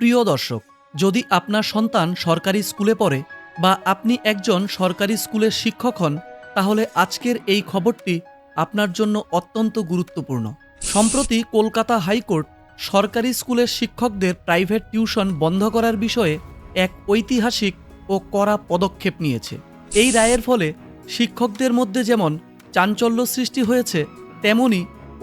প্রিয় দর্শক, যদি আপনার সন্তান সরকারি স্কুলে পড়ে বা আপনি একজন সরকারি স্কুলের শিক্ষক হন, তাহলে আজকের এই খবরটি আপনার জন্য অত্যন্ত গুরুত্বপূর্ণ। সম্প্রতি কলকাতা হাইকোর্ট সরকারি স্কুলের শিক্ষকদের প্রাইভেট টিউশন বন্ধ করার বিষয়ে এক ঐতিহাসিক ও কড়া পদক্ষেপ নিয়েছে। এই রায়ের ফলে শিক্ষকদের মধ্যে যেমন চাঞ্চল্য সৃষ্টি হয়েছে, তেমনি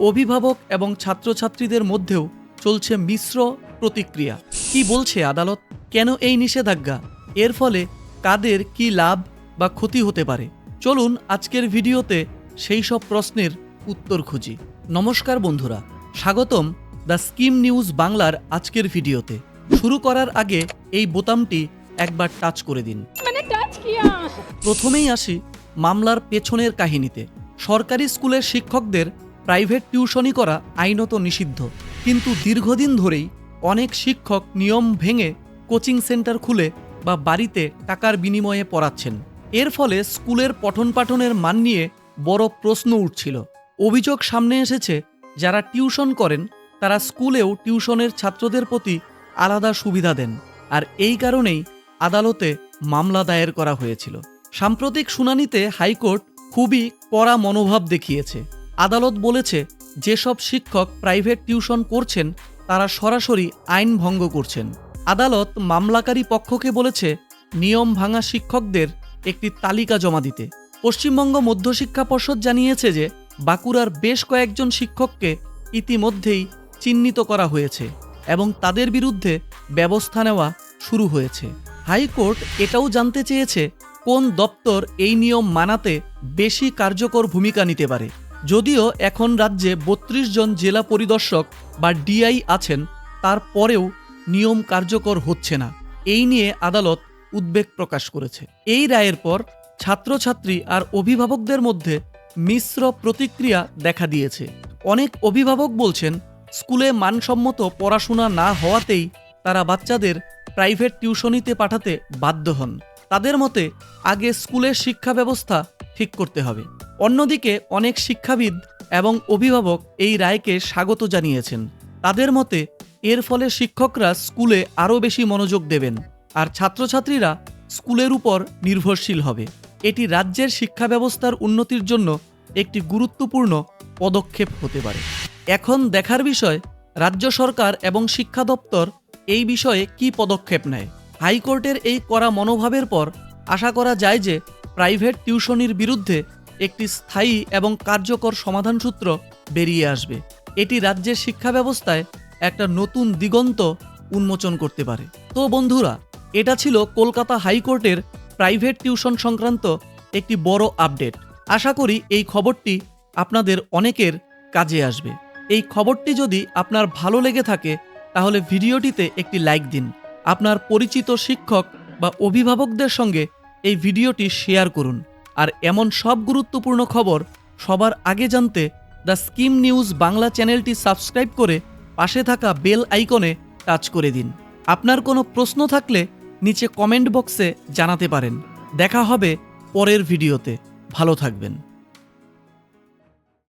অভিভাবক এবং ছাত্রছাত্রীদের মধ্যেও চলছে মিশ্র প্রতিক্রিয়া। কি বলছে আদালত? কেন এই নিষেধাজ্ঞা? এর ফলে কাদের কি লাভ বা ক্ষতি হতে পারে? চলুন আজকের ভিডিওতে সেই সব প্রশ্নের উত্তর খুঁজি। নমস্কার বন্ধুরা স্বাগতম দ্য স্কিম নিউজ বাংলার আজকের ভিডিওতে। শুরু করার আগে এই বোতামটি একবার টাচ করে দিন। প্রথমেই আসি মামলার পেছনের কাহিনীতে। সরকারি স্কুলের শিক্ষকদের প্রাইভেট টিউশনই করা আইনত নিষিদ্ধ। কিন্তু দীর্ঘদিন ধরেই অনেক শিক্ষক নিয়ম ভেঙে কোচিং সেন্টার খুলে বা বাড়িতে টাকার বিনিময়ে পড়াচ্ছেন। এর ফলে স্কুলের পঠন পাঠনের মান নিয়ে বড় প্রশ্ন উঠছিল। অভিযোগ সামনে এসেছে, যারা টিউশন করেন, তারা স্কুলেও টিউশনের ছাত্রদের প্রতি আলাদা সুবিধা দেন আর এই কারণেই আদালতে মামলা দায়ের করা হয়েছিল। সাম্প্রতিক শুনানিতে হাইকোর্ট খুবই কড়া মনোভাব দেখিয়েছে। আদালত বলেছে, যেসব শিক্ষক প্রাইভেট টিউশন করছেন তারা সরাসরি আইন ভঙ্গ করছেন। আদালত মামলাকারী পক্ষকে বলেছে, নিয়ম ভাঙা শিক্ষকদের একটি তালিকা জমা দিতে। পশ্চিমবঙ্গ মধ্যশিক্ষা পর্ষদ জানিয়েছে যে, বাঁকুড়ার বেশ কয়েকজন শিক্ষককে ইতিমধ্যেই চিহ্নিত করা হয়েছে এবং তাদের বিরুদ্ধে ব্যবস্থা নেওয়া শুরু হয়েছে। হাইকোর্ট এটাও জানতে চেয়েছে, কোন দপ্তর এই নিয়ম মানাতে বেশি কার্যকর ভূমিকা নিতে পারে। যদিও এখন রাজ্যে বত্রিশ জন জেলা পরিদর্শক বা ডিআই আছেন, তারপরেও নিয়ম কার্যকর হচ্ছে না। এই নিয়ে আদালত উদ্বেগ প্রকাশ করেছে। এই রায়ের পর ছাত্রছাত্রী আর অভিভাবকদের মধ্যে মিশ্র প্রতিক্রিয়া দেখা দিয়েছে। অনেক অভিভাবক বলছেন, স্কুলে মানসম্মত পড়াশোনা না হওয়াতেই তারা বাচ্চাদের প্রাইভেট টিউশনিতে পাঠাতে বাধ্য হন। তাদের মতে, আগে স্কুলের শিক্ষা ব্যবস্থা ঠিক করতে হবে। অন্যদিকে অনেক শিক্ষাবিদ এবং অভিভাবক এই রায়কে স্বাগত জানিয়েছেন। তাদের মতে, এর ফলে শিক্ষকরা স্কুলে আরও বেশি মনোযোগ দেবেন আর ছাত্রছাত্রীরা স্কুলের উপর নির্ভরশীল হবে। এটি রাজ্যের শিক্ষা ব্যবস্থার উন্নতির জন্য একটি গুরুত্বপূর্ণ পদক্ষেপ হতে পারে। এখন দেখার বিষয়, রাজ্য সরকার এবং শিক্ষা দপ্তর এই বিষয়ে কি পদক্ষেপ নেয়? হাইকোর্টের এই কড়া মনোভাবের পর আশা করা যায় যে, প্রাইভেট টিউশনির বিরুদ্ধে একটি স্থায়ী এবং কার্যকর সমাধান সূত্র বেরিয়ে আসবে। এটি রাজ্যের শিক্ষা ব্যবস্থায় একটা নতুন দিগন্ত উন্মোচন করতে পারে। তো বন্ধুরা, এটা ছিল কলকাতা হাইকোর্টের প্রাইভেট টিউশন সংক্রান্ত একটি বড় আপডেট। আশা করি এই খবরটি আপনাদের অনেকের কাজে আসবে। এই খবরটি যদি আপনার ভালো লেগে থাকে, তাহলে ভিডিওটিতে একটি লাইক দিন। আপনার পরিচিত শিক্ষক বা অভিভাবকদের সঙ্গে এই ভিডিওটি শেয়ার করুন। আর এমন সব গুরুত্বপূর্ণ খবর সবার আগে জানতে দ্য স্কিম নিউজ বাংলা চ্যানেলটি সাবস্ক্রাইব করে পাশে থাকা বেল আইকনে টাচ করে দিন। আপনার কোনো প্রশ্ন থাকলে নিচে কমেন্ট বক্সে জানাতে পারেন। দেখা হবে পরের ভিডিওতে। ভালো থাকবেন।